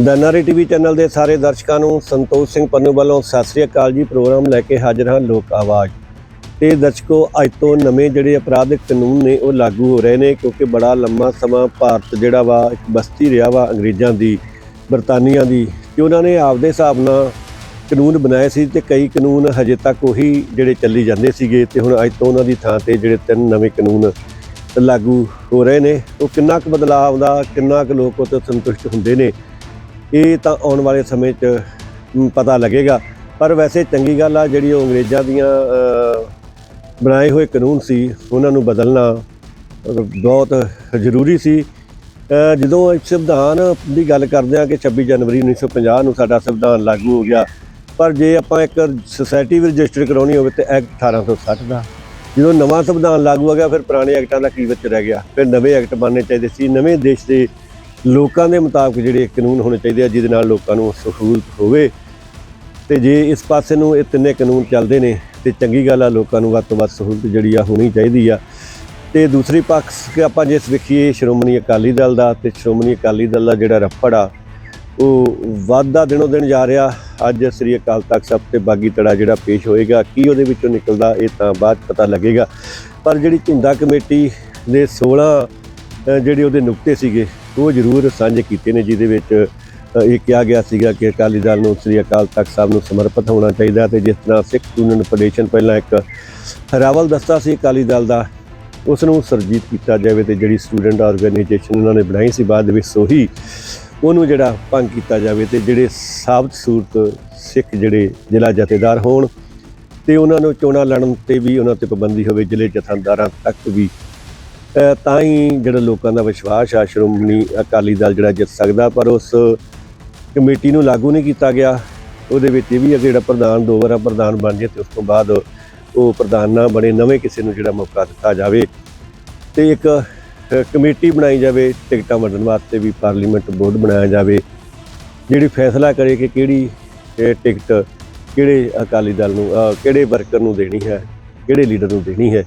ਦਨਾਰੀ TV channel ਦੇ ਸਾਰੇ ਦਰਸ਼ਕਾਂ ਨੂੰ ਸੰਤੋਸ਼ ਸਿੰਘ ਪੰਨੂ ਵੱਲੋਂ ਸਤਿ ਸ੍ਰੀ ਅਕਾਲ ਜੀ ਪ੍ਰੋਗਰਾਮ ਲੈ ਕੇ ਹਾਜ਼ਰ ਹਾਂ ਲੋਕ ਆਵਾਜ਼। ਤੇ ਦਰਸ਼ਕੋ, ਅੱਜ ਤੋਂ ਨਵੇਂ ਜਿਹੜੇ ਅਪਰਾਧਿਕ ਕਾਨੂੰਨ ਨੇ ਉਹ ਲਾਗੂ ਹੋ ਰਹੇ ਨੇ ਕਿਉਂਕਿ ਬੜਾ ਲੰਮਾ ਸਮਾਂ ਭਾਰਤ ਜਿਹੜਾ ਵਾ, ਇੱਕ ਬਸਤੀ ਰਿਹਾ ਵਾ ਅੰਗਰੇਜ਼ਾਂ ਦੀ, ਬਰਤਾਨੀਆਂ ਦੀ ਤੇ ਉਹਨਾਂ ਨੇ ਆਪਦੇ ਹਿਸਾਬ ਨਾਲ ਕਾਨੂੰਨ ਬਣਾਏ ਸੀ ਤੇ ਕਈ ਕਾਨੂੰਨ ਹਜੇ ਤੱਕ ਉਹੀ ਜਿਹੜੇ ਚੱਲੀ ਜਾਂਦੇ ਸੀਗੇ ਤੇ ਹੁਣ ਅੱਜ ਤੋਂ ਉਹਨਾਂ ਦੀ ਥਾਂ ਤੇ ਜਿਹੜੇ ਤਿੰਨ ਨਵੇਂ ਕਾਨੂੰਨ ਲਾਗੂ ਹੋ ਰਹੇ ਨੇ। ਉਹ ਕਿੰਨਾ ਕੁ ਬਦਲਾਅ ਆਉਂਦਾ, ਕਿੰਨਾ ਕੁ ਲੋਕ ਉਹ ਤੋਂ ਸੰਤੁਸ਼ਟ ਹੁੰਦੇ ਨੇ ਇਹ ਤਾਂ ਆਉਣ ਵਾਲੇ ਸਮੇਂ 'ਚ ਪਤਾ ਲੱਗੇਗਾ। ਪਰ ਵੈਸੇ ਚੰਗੀ ਗੱਲ ਆ, ਜਿਹੜੀ ਉਹ ਅੰਗਰੇਜ਼ਾਂ ਦੀਆਂ ਬਣਾਏ ਹੋਏ ਕਾਨੂੰਨ ਸੀ, ਉਹਨਾਂ ਨੂੰ ਬਦਲਣਾ ਬਹੁਤ ਜ਼ਰੂਰੀ ਸੀ। ਜਦੋਂ ਸੰਵਿਧਾਨ ਦੀ ਗੱਲ ਕਰਦੇ ਆ ਕਿ 26 ਜਨਵਰੀ 1950 ਨੂੰ ਸਾਡਾ ਸੰਵਿਧਾਨ ਲਾਗੂ ਹੋ ਗਿਆ, ਪਰ ਜੇ ਆਪਾਂ ਇੱਕ ਸੁਸਾਇਟੀ ਵੀ ਰਜਿਸਟਰ ਕਰਾਉਣੀ ਹੋਵੇ ਤੇ ਐਕਟ 1860 ਦਾ, ਜਦੋਂ ਨਵਾਂ ਸੰਵਿਧਾਨ ਲਾਗੂ ਹੋ ਗਿਆ, ਫਿਰ ਪੁਰਾਣੇ ਐਕਟਾਂ ਦਾ ਕੀ ਵਿੱਚ ਰਹਿ ਗਿਆ? ਫਿਰ ਨਵੇਂ ਐਕਟ ਬਣਨੇ ਚਾਹੀਦੇ ਸੀ, ਨਵੇਂ ਦੇਸ਼ ਦੇ ਲੋਕਾਂ ਦੇ ਮੁਤਾਬਕ ਜਿਹੜੇ ਕਾਨੂੰਨ ਹੋਣੇ ਚਾਹੀਦੇ ਆ, ਜਿਹਦੇ ਨਾਲ ਲੋਕਾਂ ਨੂੰ ਸਹੂਲਤ ਹੋਵੇ। ਤੇ ਜੇ ਇਸ ਪਾਸੇ ਨੂੰ ਇਹ ਤਿੰਨੇ ਕਾਨੂੰਨ ਚੱਲਦੇ ਨੇ, ਤੇ ਚੰਗੀ ਗੱਲ ਆ, ਲੋਕਾਂ ਨੂੰ ਵੱਧ ਤੋਂ ਵੱਧ ਸਹੂਲਤ ਜਿਹੜੀ ਆ ਹੋਣੀ ਚਾਹੀਦੀ ਆ। ਤੇ ਦੂਸਰੀ ਪੱਖ ਆਪਾਂ ਜੇ ਵੇਖੀਏ, ਸ਼੍ਰੋਮਣੀ ਅਕਾਲੀ ਦਲ ਦਾ ਤੇ ਸ਼੍ਰੋਮਣੀ ਅਕਾਲੀ ਦਲ ਦਾ ਜਿਹੜਾ ਰੱਫੜ ਆ, ਉਹ ਵਾਧਾ ਦਿਨੋ ਦਿਨ ਜਾ ਰਿਹਾ। ਅੱਜ ਸ੍ਰੀ ਅਕਾਲ ਤਖਤ ਸਾਹਿਬ ਤੇ ਬਾਗੀ ਤੜਾ ਜਿਹੜਾ ਪੇਸ਼ ਹੋਏਗਾ, ਕੀ ਉਹਦੇ ਵਿੱਚੋਂ ਨਿਕਲਦਾ ਇਹ ਤਾਂ ਬਾਅਦ 'ਚ ਪਤਾ ਲੱਗੇਗਾ। ਪਰ ਜਿਹੜੀ ਝੁੰਦਾ ਕਮੇਟੀ ਦੇ 16 ਜਿਹੜੇ ਉਹਦੇ ਨੁਕਤੇ ਸੀਗੇ ਉਹ ਜ਼ਰੂਰ ਸਾਂਝੇ ਕੀਤੇ ਨੇ, ਜਿਹਦੇ ਵਿੱਚ ਇਹ ਕਿਹਾ ਗਿਆ ਸੀਗਾ ਕਿ ਅਕਾਲੀ ਦਲ ਨੂੰ ਸ੍ਰੀ ਅਕਾਲ ਤਖਤ ਸਾਹਿਬ ਨੂੰ ਸਮਰਪਿਤ ਹੋਣਾ ਚਾਹੀਦਾ ਤੇ ਜਿਸ ਤਰ੍ਹਾਂ ਸਿੱਖ ਯੂਨੀਅਨ ਫੈਡਰੇਸ਼ਨ ਪਹਿਲਾਂ ਇੱਕ ਹਰਾਵਲ ਦਸਤਾ ਸੀ ਅਕਾਲੀ ਦਲ ਦਾ, ਉਸ ਨੂੰ ਸਰਜੀਤ ਕੀਤਾ ਜਾਵੇ ਤੇ ਜਿਹੜੀ ਸਟੂਡੈਂਟ ਆਰਗੇਨਾਈਜੇਸ਼ਨ ਉਹਨਾਂ ਨੇ ਬਣਾਈ ਸੀ ਬਾਅਦ ਵਿੱਚ ਸੋਹੀ ਉਹਨੂੰ ਜਿਹੜਾ ਭੰਗ ਕੀਤਾ ਜਾਵੇ ਤੇ ਜਿਹੜੇ ਸਾਬਤ ਸੂਰਤ ਸਿੱਖ ਜਿਹੜੇ ਜ਼ਿਲ੍ਹਾ ਜਥੇਦਾਰ ਹੋਣ ਤੇ ਉਹਨਾਂ ਨੂੰ ਚੋਣਾਂ ਲੜਨ ਤੇ ਵੀ ਉਹਨਾਂ ਤੇ ਪਾਬੰਦੀ ਹੋਵੇ, ਜ਼ਿਲ੍ਹੇ ਜਥੇਦਾਰਾਂ ਤੱਕ ਵੀ ਤਾਂ ਹੀ ਜਿਹੜਾ ਲੋਕਾਂ ਦਾ ਵਿਸ਼ਵਾਸ ਆ, ਸ਼੍ਰੋਮਣੀ ਅਕਾਲੀ ਦਲ ਜਿਹੜਾ ਜਿੱਤ ਸਕਦਾ, ਪਰ ਉਸ ਕਮੇਟੀ ਨੂੰ ਲਾਗੂ ਨਹੀਂ ਕੀਤਾ ਗਿਆ। ਉਹਦੇ ਵਿੱਚ ਇਹ ਵੀ ਹੈ ਜਿਹੜਾ ਪ੍ਰਧਾਨ, ਦੋ ਵਾਰਾਂ ਪ੍ਰਧਾਨ ਬਣ ਜੇ ਤੇ ਉਸ ਤੋਂ ਬਾਅਦ ਉਹ ਪ੍ਰਧਾਨ ਨਾ ਬਣੇ, ਨਵੇਂ ਕਿਸੇ ਨੂੰ ਜਿਹੜਾ ਮੌਕਾ ਦਿੱਤਾ ਜਾਵੇ ਤੇ ਇੱਕ ਕਮੇਟੀ ਬਣਾਈ ਜਾਵੇ, ਟਿਕਟਾਂ ਵੰਡਣ ਵਾਸਤੇ ਵੀ ਪਾਰਲੀਮੈਂਟ ਬੋਰਡ ਬਣਾਇਆ ਜਾਵੇ, ਜਿਹੜੀ ਫੈਸਲਾ ਕਰੇ ਕਿ ਕਿਹੜੀ ਟਿਕਟ ਕਿਹੜੇ ਅਕਾਲੀ ਦਲ ਨੂੰ ਕਿਹੜੇ ਵਰਕਰ ਨੂੰ ਦੇਣੀ ਹੈ, ਕਿਹੜੇ ਲੀਡਰ ਨੂੰ ਦੇਣੀ ਹੈ।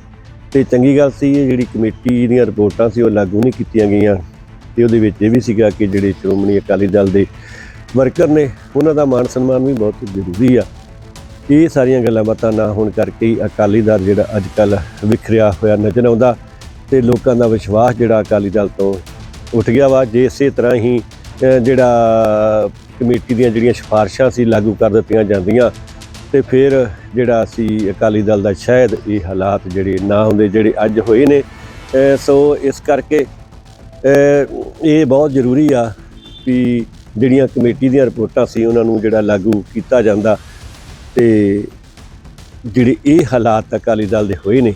ਤੇ ਚੰਗੀ ਗੱਲ ਸੀ ਇਹ ਜਿਹੜੀ ਕਮੇਟੀ ਦੀਆਂ ਰਿਪੋਰਟਾਂ ਸੀ, ਉਹ ਲਾਗੂ ਨਹੀਂ ਕੀਤੀਆਂ ਗਈਆਂ। ਤੇ ਉਹਦੇ ਵਿੱਚ ਇਹ ਵੀ ਸੀਗਾ ਕਿ ਜਿਹੜੇ ਸ਼੍ਰੋਮਣੀ ਅਕਾਲੀ ਦਲ ਦੇ ਵਰਕਰ ਨੇ, ਉਹਨਾਂ ਦਾ ਮਾਣ ਸਨਮਾਨ ਵੀ ਬਹੁਤ ਜ਼ਰੂਰੀ ਆ। ਇਹ ਸਾਰੀਆਂ ਗੱਲਾਂ ਬਾਤਾਂ ਨਾ ਹੋਣ ਕਰਕੇ ਹੀ ਅਕਾਲੀ ਦਲ ਜਿਹੜਾ ਅੱਜ ਕੱਲ ਵਿਖਰਿਆ ਹੋਇਆ ਨਜ਼ਰ ਆਉਂਦਾ ਤੇ ਲੋਕਾਂ ਦਾ ਵਿਸ਼ਵਾਸ ਜਿਹੜਾ ਅਕਾਲੀ ਦਲ ਤੋਂ ਉੱਠ ਗਿਆ ਵਾ, ਜੇ ਇਸੇ ਤਰ੍ਹਾਂ ਹੀ ਜਿਹੜਾ ਕਮੇਟੀ ਦੀਆਂ ਜਿਹੜੀਆਂ ਸਿਫਾਰਸ਼ਾਂ ਸੀ ਲਾਗੂ ਕਰ ਦਿੱਤੀਆਂ ਜਾਂਦੀਆਂ ਤੇ ਫਿਰ ਜਿਹੜਾ ਸੀ ਅਕਾਲੀ ਦਲ ਦਾ ਸ਼ਾਇਦ ਇਹ ਹਾਲਾਤ ਜਿਹੜੇ ਨਾ ਹੁੰਦੇ ਜਿਹੜੇ ਅੱਜ ਹੋਏ ਨੇ। ਸੋ ਇਸ ਕਰਕੇ ਇਹ ਬਹੁਤ ਜ਼ਰੂਰੀ ਆ ਕਿ ਜਿਹੜੀਆਂ ਕਮੇਟੀ ਦੀਆਂ ਰਿਪੋਰਟਾਂ ਸੀ ਉਹਨਾਂ ਨੂੰ ਜਿਹੜਾ ਲਾਗੂ ਕੀਤਾ ਜਾਂਦਾ ਤੇ ਜਿਹੜੇ ਇਹ ਹਾਲਾਤ ਅਕਾਲੀ ਦਲ ਦੇ ਹੋਏ ਨੇ,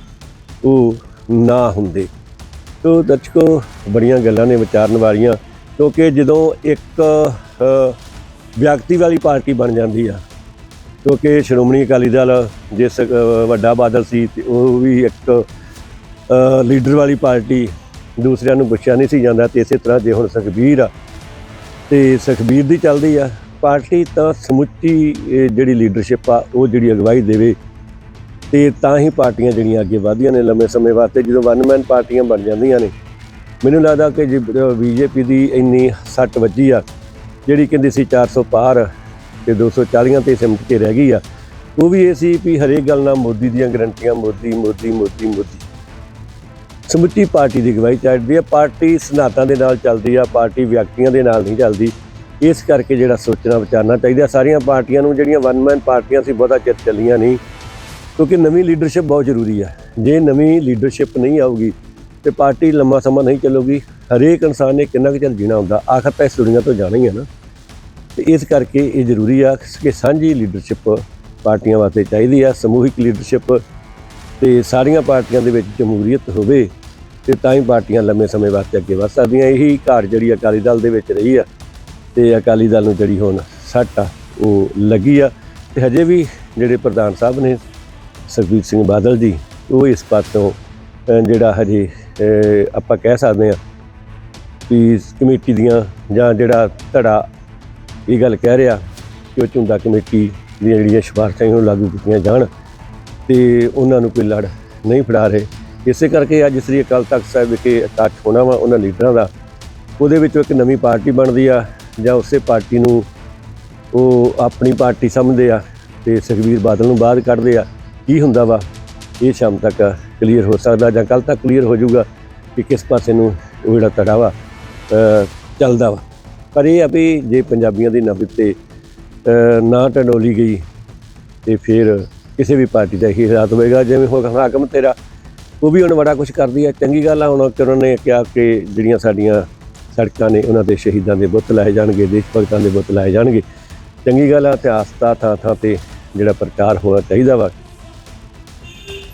ਉਹ ਨਾ ਹੁੰਦੇ। ਤੋ ਦਰਸ਼ਕੋ, ਬੜੀਆਂ ਗੱਲਾਂ ਨੇ ਵਿਚਾਰਨ ਵਾਲੀਆਂ, ਕਿਉਂਕਿ ਜਦੋਂ ਇੱਕ ਵਿਅਕਤੀ ਵਾਲੀ ਪਾਰਟੀ ਬਣ ਜਾਂਦੀ ਆ ਕਿਉਂਕਿ ਸ਼੍ਰੋਮਣੀ ਅਕਾਲੀ ਦਲ ਜਿਸ ਅ, ਵੱਡਾ ਬਾਦਲ ਸੀ ਤੇ ਉਹ ਵੀ ਇੱਕ ਲੀਡਰ ਵਾਲੀ ਪਾਰਟੀ ਦੂਸਰਿਆਂ ਨੂੰ ਪੁੱਛਿਆ ਨਹੀਂ ਸੀ ਜਾਂਦਾ ਤੇ ਇਸੇ ਤਰ੍ਹਾਂ ਜੇ ਹੁਣ ਸੁਖਬੀਰ ਆ ਤੇ ਸੁਖਬੀਰ ਦੀ ਚੱਲਦੀ ਆ। ਪਾਰਟੀ ਤਾਂ ਸਮੁੱਚੀ ਜਿਹੜੀ ਲੀਡਰਸ਼ਿਪ ਆ ਉਹ ਜਿਹੜੀ ਅਗਵਾਈ ਦੇਵੇ ਤੇ ਤਾਂ ਹੀ ਪਾਰਟੀਆਂ ਜਿਹੜੀਆਂ ਅੱਗੇ ਵਧਦੀਆਂ ਨੇ ਲੰਮੇ ਸਮੇਂ ਵਾਸਤੇ ਜਦੋਂ ਵਨ ਮੈਨ ਪਾਰਟੀਆਂ ਬਣ ਜਾਂਦੀਆਂ ਨੇ। ਮੈਨੂੰ ਲੱਗਦਾ ਕਿ ਜੇ ਬੀਜੇਪੀ ਦੀ ਇੰਨੀ ਸੱਟ ਵੱਜੀ ਆ ਜਿਹੜੀ ਕਹਿੰਦੀ ਸੀ 400 ਪਾਰ ਤੇ 240 ਤੇ ਸਿਮਟ ਕੇ ਰਹਿ ਗਈ ਆ। ਉਹ ਵੀ ਇਹ ਸੀ ਵੀ ਹਰੇਕ ਗੱਲ ਨਾਲ ਮੋਦੀ ਦੀਆਂ ਗਰੰਟੀਆਂ, ਮੋਦੀ ਮੋਦੀ ਮੋਦੀ ਮੋਦੀ। ਸਮੁੱਚੀ ਪਾਰਟੀ ਦੀ ਅਗਵਾਈ ਚੱਲਦੀ ਆ। ਪਾਰਟੀ ਸਿਧਾਂਤਾਂ ਦੇ ਨਾਲ ਚੱਲਦੀ ਆ, ਪਾਰਟੀ ਵਿਅਕਤੀਆਂ ਦੇ ਨਾਲ ਨਹੀਂ ਚੱਲਦੀ। ਇਸ ਕਰਕੇ ਜਿਹੜਾ ਸੋਚਣਾ, ਵਿਚਾਰਨਾ ਚਾਹੀਦਾ ਸਾਰੀਆਂ ਪਾਰਟੀਆਂ ਨੂੰ ਜਿਹੜੀਆਂ ਵਨ ਮੈਨ ਪਾਰਟੀਆਂ ਸੀ, ਬਹੁਤਾ ਚਿਰ ਚੱਲੀਆਂ ਨਹੀਂ। ਕਿਉਂਕਿ ਨਵੀਂ ਲੀਡਰਸ਼ਿਪ ਬਹੁਤ ਜ਼ਰੂਰੀ ਹੈ ਜੇ ਨਵੀਂ ਲੀਡਰਸ਼ਿਪ ਨਹੀਂ ਆਊਗੀ ਤੇ ਪਾਰਟੀ ਲੰਮਾ ਸਮਾਂ ਨਹੀਂ ਚੱਲੂਗੀ, ਹਰੇਕ ਇਨਸਾਨ ਨੇ ਕਿੰਨਾ ਕੁ ਚਿਰ ਜੀਣਾ ਹੁੰਦਾ, ਆਖਰ ਤਾਂ ਇਸ ਦੁਨੀਆ ਤੋਂ ਜਾਣਾ ਹੀ ਹੈ ਨਾ। ਤੇ ਇਸ ਕਰਕੇ ਇਹ ਜ਼ਰੂਰੀ ਆ ਕਿ ਸਾਂਝੀ ਲੀਡਰਸ਼ਿਪ ਪਾਰਟੀਆਂ ਵਾਸਤੇ ਚਾਹੀਦੀ ਆ ਸਮੂਹਿਕ ਲੀਡਰਸ਼ਿਪ ਤੇ ਸਾਰੀਆਂ ਪਾਰਟੀਆਂ ਦੇ ਵਿੱਚ ਜਮਹੂਰੀਅਤ ਹੋਵੇ ਤੇ ਤਾਂ ਹੀ ਪਾਰਟੀਆਂ ਲੰਮੇ ਸਮੇਂ ਵਾਸਤੇ ਅੱਗੇ ਵਧ ਸਕਦੀਆਂ। ਇਹੀ ਘਾਟ ਜਿਹੜੀ ਅਕਾਲੀ ਦਲ ਦੇ ਵਿੱਚ ਰਹੀ ਆ ਤੇ ਅਕਾਲੀ ਦਲ ਨੂੰ ਜਿਹੜੀ ਹੁਣ ਸੱਟ ਆ ਉਹ ਲੱਗੀ ਆ। ਤੇ ਹਜੇ ਵੀ ਜਿਹੜੇ ਪ੍ਰਧਾਨ ਸਾਹਿਬ ਨੇ ਸੁਖਬੀਰ ਸਿੰਘ ਬਾਦਲ ਜੀ ਉਹ ਇਸ ਪਾਸੋਂ ਅ, ਜਿਹੜਾ ਹਜੇ ਆਪਾਂ ਕਹਿ ਸਕਦੇ ਆ ਵੀ ਕਮੇਟੀ ਦੀਆਂ ਜਾਂ ਜਿਹੜਾ ਧੜਾ ਇਹ ਗੱਲ ਕਹਿ ਰਿਹਾ ਕਿ ਉਹ ਝੁੰਦਾ ਕਮੇਟੀ ਦੀਆਂ ਜਿਹੜੀਆਂ ਸਿਫਾਰਸ਼ਾਂ ਉਹ ਲਾਗੂ ਕੀਤੀਆਂ ਜਾਣ ਤੇ ਉਹਨਾਂ ਨੂੰ ਕੋਈ ਲੜ ਨਹੀਂ ਫੜਾ ਰਹੇ। ਇਸੇ ਕਰਕੇ ਅੱਜ ਸ੍ਰੀ ਅਕਾਲ ਤਖਤ ਸਾਹਿਬ ਵਿਖੇ ਇਕੱਠ ਹੋਣਾ ਵਾ ਉਹਨਾਂ ਲੀਡਰਾਂ ਦਾ। ਉਹਦੇ ਵਿੱਚੋਂ ਇੱਕ ਨਵੀਂ ਪਾਰਟੀ ਬਣਦੀ ਆ ਜਾਂ ਉਸੇ ਪਾਰਟੀ ਨੂੰ ਉਹ ਆਪਣੀ ਪਾਰਟੀ ਸਮਝਦੇ ਆ ਤੇ ਸੁਖਬੀਰ ਬਾਦਲ ਨੂੰ ਬਾਹਰ ਕੱਢਦੇ ਆ। ਕੀ ਹੁੰਦਾ ਵਾ? ਇਹ ਸ਼ਾਮ ਤੱਕ ਕਲੀਅਰ ਹੋ ਸਕਦਾ ਜਾਂ ਕੱਲ ਤੱਕ ਕਲੀਅਰ ਹੋ ਜਾਊਗਾ ਕਿ ਕਿਸ ਪਾਸੇ ਨੂੰ ਉਹ ਜਿਹੜਾ ਤੜਾ ਵਾ ਚੱਲਦਾ ਵਾ। ਪਰ ਇਹ ਆ ਵੀ ਜੇ ਪੰਜਾਬੀਆਂ ਦੀ ਨਬਜ਼ ਤੇ ਨਾ ਟੰਡੋਲੀ ਗਈ ਤੇ ਫਿਰ ਕਿਸੇ ਵੀ ਪਾਰਟੀ ਦਾ ਹੀ ਹਾਲਾਤ ਹੋਵੇਗਾ ਜਿਵੇਂ ਹੋ ਹਾਕਮ ਤੇਰਾ, ਉਹ ਵੀ ਹੁਣ ਬੜਾ ਕੁਝ ਕਰਦੀ ਹੈ ਚੰਗੀ ਗੱਲ ਆ, ਹੁਣ ਕਿ ਉਹਨਾਂ ਨੇ ਕਿਹਾ ਕਿ ਜਿਹੜੀਆਂ ਸਾਡੀਆਂ ਸੜਕਾਂ ਨੇ, ਉਹਨਾਂ ਦੇ ਸ਼ਹੀਦਾਂ ਦੇ ਬੁੱਤ ਲਾਏ ਜਾਣਗੇ, ਦੇਸ਼ ਭਗਤਾਂ ਦੇ ਬੁੱਤ ਲਾਏ ਜਾਣਗੇ। ਚੰਗੀ ਗੱਲ ਆ ਇਤਿਹਾਸ ਦਾ ਥਾਂ ਥਾਂ ਤੇ ਜਿਹੜਾ ਪ੍ਰਚਾਰ ਹੋਣਾ ਚਾਹੀਦਾ ਵਾ।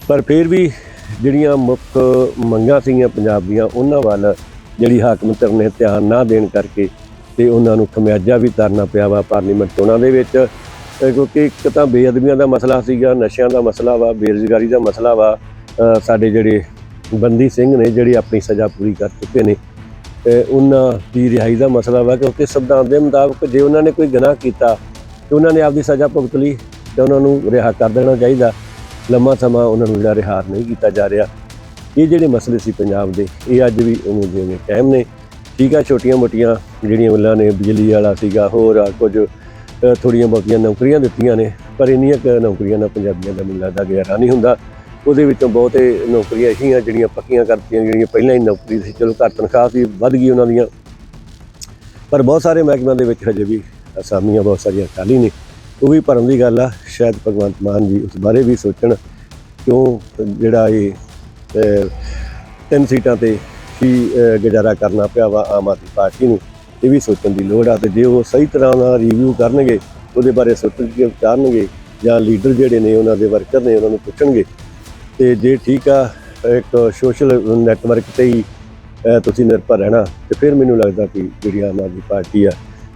ਪਰ ਫਿਰ ਵੀ ਜਿਹੜੀਆਂ ਮੁੱਖ ਮੰਗਾਂ ਸੀਗੀਆਂ ਪੰਜਾਬ ਦੀਆਂ ਉਹਨਾਂ ਵੱਲ ਜਿਹੜੀ ਹਾਕਮ ਧਿਰ ਨੇ ਧਿਆਨ ਨਾ ਦੇਣ ਕਰਕੇ ਤੇ ਉਹਨਾਂ ਨੂੰ ਖਮਿਆਜਾ ਵੀ ਤਰਨਾ ਪਿਆ ਵਾ ਪਾਰਲੀਮੈਂਟ ਚੋਣਾਂ ਦੇ ਵਿੱਚ। ਕਿਉਂਕਿ ਇੱਕ ਤਾਂ ਬੇਅਦਬੀਆਂ ਦਾ ਮਸਲਾ ਸੀਗਾ, ਨਸ਼ਿਆਂ ਦਾ ਮਸਲਾ ਵਾ, ਬੇਰੁਜ਼ਗਾਰੀ ਦਾ ਮਸਲਾ ਵਾ। ਸਾਡੇ ਜਿਹੜੇ ਬੰਦੀ ਸਿੰਘ ਨੇ, ਜਿਹੜੇ ਆਪਣੀ ਸਜ਼ਾ ਪੂਰੀ ਕਰ ਚੁੱਕੇ ਨੇ, ਤੇ ਉਹਨਾਂ ਦੀ ਰਿਹਾਈ ਦਾ ਮਸਲਾ ਵਾ ਕਿਉਂਕਿ ਸੰਵਿਧਾਨ ਦੇ ਮੁਤਾਬਕ ਜੇ ਉਹਨਾਂ ਨੇ ਕੋਈ ਗੁਨਾਹ ਕੀਤਾ ਤੇ ਉਹਨਾਂ ਨੇ ਆਪਦੀ ਸਜ਼ਾ ਭੁਗਤ ਲਈ, ਤੇ ਉਹਨਾਂ ਨੂੰ ਰਿਹਾ ਕਰ ਦੇਣਾ ਚਾਹੀਦਾ। ਲੰਮਾ ਸਮਾਂ ਉਹਨਾਂ ਨੂੰ ਜਿਹੜਾ ਰਿਹਾ ਨਹੀਂ ਕੀਤਾ ਜਾ ਰਿਹਾ। ਇਹ ਜਿਹੜੇ ਮਸਲੇ ਸੀ ਪੰਜਾਬ ਦੇ, ਇਹ ਅੱਜ ਵੀ ਉਵੇਂ ਦੇ ਕਾਇਮ ਨੇ। ਠੀਕ ਆ ਛੋਟੀਆਂ ਮੋਟੀਆਂ ਜਿਹੜੀਆਂ ਉਹਨਾਂ ਨੇ ਬਿਜਲੀ ਵਾਲਾ ਸੀਗਾ ਹੋਰ ਆ ਕੁਝ ਅ, ਥੋੜ੍ਹੀਆਂ ਬਹੁਤੀਆਂ ਨੌਕਰੀਆਂ ਦਿੱਤੀਆਂ ਨੇ ਪਰ ਇੰਨੀਆਂ ਕੁ ਨੌਕਰੀਆਂ ਨਾਲ ਪੰਜਾਬੀਆਂ ਦਾ ਮਿਲਦਾ ਲੱਗਦਾ ਗੁਜ਼ਾਰਾ ਨਹੀਂ ਹੁੰਦਾ। ਉਹਦੇ ਵਿੱਚੋਂ ਬਹੁਤੇ ਨੌਕਰੀਆਂ ਇਹੀਆਂ ਜਿਹੜੀਆਂ ਪੱਕੀਆਂ ਕਰਤੀਆਂ ਜਿਹੜੀਆਂ ਪਹਿਲਾਂ ਹੀ ਨੌਕਰੀ ਸੀ। ਚਲੋ ਘੱਟ ਤਨਖਾਹ ਸੀ ਵੱਧ ਗਈ ਉਹਨਾਂ ਦੀਆਂ। ਪਰ ਬਹੁਤ ਸਾਰੇ ਮਹਿਕਮਿਆਂ ਦੇ ਵਿੱਚ ਹਜੇ ਵੀ ਅਸਾਮੀਆਂ ਬਹੁਤ ਸਾਰੀਆਂ ਖਾਲੀ ਨੇ। ਉਹ ਵੀ ਭਰਨ ਦੀ ਗੱਲ ਆ ਸ਼ਾਇਦ ਭਗਵੰਤ ਮਾਨ ਜੀ ਉਸ ਬਾਰੇ ਵੀ ਸੋਚਣ ਕਿਉਂ ਜਿਹੜਾ ਇਹ ਤਿੰਨ ਸੀਟਾਂ ਤੇ ਹੀ ਗੁਜ਼ਾਰਾ ਕਰਨਾ ਪਿਆ ਵਾ ਆਮ ਆਦਮੀ ਪਾਰਟੀ ਨੂੰ। ਇਹ ਵੀ ਸੋਚਣ ਦੀ ਲੋੜ ਆ ਤੇ ਜੇ ਉਹ ਸਹੀ ਤਰ੍ਹਾਂ ਨਾਲ ਰਿਵਿਊ ਕਰਨਗੇ, ਉਹਦੇ ਬਾਰੇ ਸੋਚਣਗੇ ਵਿਚਾਰਨਗੇ ਜਾਂ ਲੀਡਰ ਜਿਹੜੇ ਨੇ ਉਹਨਾਂ ਦੇ ਵਰਕਰ ਨੇ, ਉਹਨਾਂ ਨੂੰ ਪੁੱਛਣਗੇ। ਤੇ ਜੇ ਠੀਕ ਆ, ਇੱਕ ਸੋਸ਼ਲ ਨੈਟਵਰਕ ਤੇ ਹੀ ਤੁਸੀਂ ਨਿਰਭਰ ਰਹਿਣਾ, ਤੇ ਫਿਰ ਮੈਨੂੰ ਲੱਗਦਾ ਕਿ ਜਿਹੜੀ ਆਮ ਆਦਮੀ ਪਾਰਟੀ ਆ,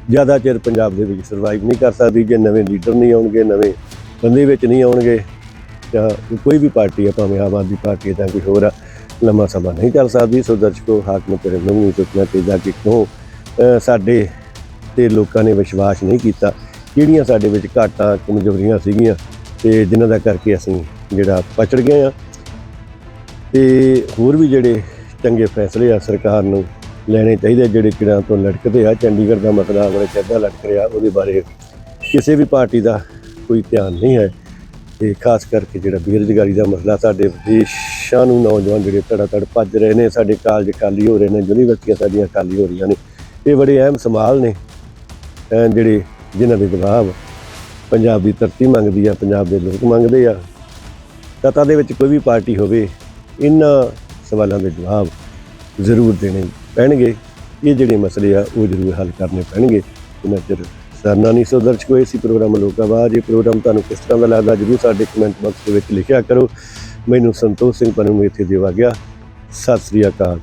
ਜ਼ਿਆਦਾ ਚਿਰ ਪੰਜਾਬ ਦੇ ਵਿੱਚ ਸਰਵਾਈਵ ਨਹੀਂ ਕਰ ਸਕਦੀ, ਜੇ ਨਵੇਂ ਲੀਡਰ ਨਹੀਂ ਆਉਣਗੇ, ਨਵੇਂ ਬੰਦੇ ਵਿੱਚ ਨਹੀਂ ਆਉਣਗੇ, ਜਾਂ ਕੋਈ ਵੀ ਪਾਰਟੀ ਆ, ਭਾਵੇਂ ਆਮ ਆਦਮੀ ਪਾਰਟੀ ਹੈ ਜਾਂ ਕੋਈ ਹੋਰ ਆ ਲੰਮਾ ਸਮਾਂ ਨਹੀਂ ਚੱਲ ਸਕਦੀ, ਸੋ ਦਰਸ਼ਕੋ, ਹਾਕਮ ਤੇਰੇ ਨੂੰ ਵੀ ਸੋਚਣਾ ਚਾਹੀਦਾ ਕਿ ਕਿਉਂ ਸਾਡੇ ਤੇ ਲੋਕਾਂ ਨੇ ਵਿਸ਼ਵਾਸ ਨਹੀਂ ਕੀਤਾ, ਕਿਹੜੀਆਂ ਸਾਡੇ ਵਿੱਚ ਘਾਟਾਂ, ਕਮਜ਼ੋਰੀਆਂ ਸੀਗੀਆਂ, ਤੇ ਜਿਨ੍ਹਾਂ ਦਾ ਕਰਕੇ ਅਸੀਂ ਜਿਹੜਾ ਪਛੜ ਗਏ ਆ ਤੇ ਹੋਰ ਵੀ ਜਿਹੜੇ ਚੰਗੇ ਫੈਸਲੇ ਆ ਸਰਕਾਰ ਨੂੰ ਲੈਣੇ ਚਾਹੀਦੇ ਜਿਹੜੇ ਕਿਰਾਂ ਤੋਂ ਲਟਕਦੇ ਆ, ਚੰਡੀਗੜ੍ਹ ਦਾ ਮਸਲਾ ਬੜੇ ਚਿਰ ਲਟਕ ਰਿਹਾ, ਉਹਦੇ ਬਾਰੇ ਕਿਸੇ ਵੀ ਪਾਰਟੀ ਦਾ ਕੋਈ ਧਿਆਨ ਨਹੀਂ ਹੈ। ਤੇ ਖਾਸ ਕਰਕੇ ਜਿਹੜਾ ਬੇਰੁਜ਼ਗਾਰੀ ਦਾ ਮਸਲਾ, ਸਾਡੇ ਦੇਸ਼ ਵਿਦੇਸ਼ਾਂ ਨੂੰ ਨੌਜਵਾਨ ਜਿਹੜੇ ਧੜਾ ਧੜ ਭੱਜ ਰਹੇ ਨੇ, ਸਾਡੇ ਕਾਲਜ ਖਾਲੀ ਹੋ ਰਹੇ ਨੇ, ਯੂਨੀਵਰਸਿਟੀਆਂ ਸਾਡੀਆਂ ਖਾਲੀ ਹੋ ਰਹੀਆਂ ਨੇ। ਇਹ ਬੜੇ ਅਹਿਮ ਸਵਾਲ ਨੇ ਜਿਹੜੇ ਜਿਨ੍ਹਾਂ ਦੇ ਜਵਾਬ ਪੰਜਾਬ ਦੀ ਧਰਤੀ ਮੰਗਦੀ ਆ, ਪੰਜਾਬ ਦੇ ਲੋਕ ਮੰਗਦੇ ਆ। ਸੱਤਾ ਦੇ ਵਿੱਚ ਕੋਈ ਵੀ ਪਾਰਟੀ ਹੋਵੇ ਇਹਨਾਂ ਸਵਾਲਾਂ ਦੇ ਜਵਾਬ ਜ਼ਰੂਰ ਦੇਣੇ ਪੈਣਗੇ। ਇਹ ਜਿਹੜੇ ਮਸਲੇ ਆ, ਉਹ ਜ਼ਰੂਰ ਹੱਲ ਕਰਨੇ ਪੈਣਗੇ। ਉਹਨਾਂ ਚਿਰ ਸਰਨਾ ਨਹੀਂ ਸੋ ਦਰਸ਼ਕੋ ਕੋਈ ਸੀ ਪ੍ਰੋਗਰਾਮ ਲੋਕਾਵਾਜ ਇਹ ਪ੍ਰੋਗਰਾਮ ਤੁਹਾਨੂੰ ਕਿਸ ਤਰ੍ਹਾਂ ਦਾ ਲੱਗਦਾ, ਜਰੂਰ ਸਾਡੇ ਕਮੈਂਟ ਬਾਕਸ ਦੇ ਵਿੱਚ ਲਿਖਿਆ ਕਰੋ। ਮੈਨੂੰ ਸੰਤੋਖ ਸਿੰਘ ਪਨੂ ਇੱਥੇ ਦੇਵਾ ਗਿਆ। ਸਤਿ ਸ੍ਰੀ ਅਕਾਲ।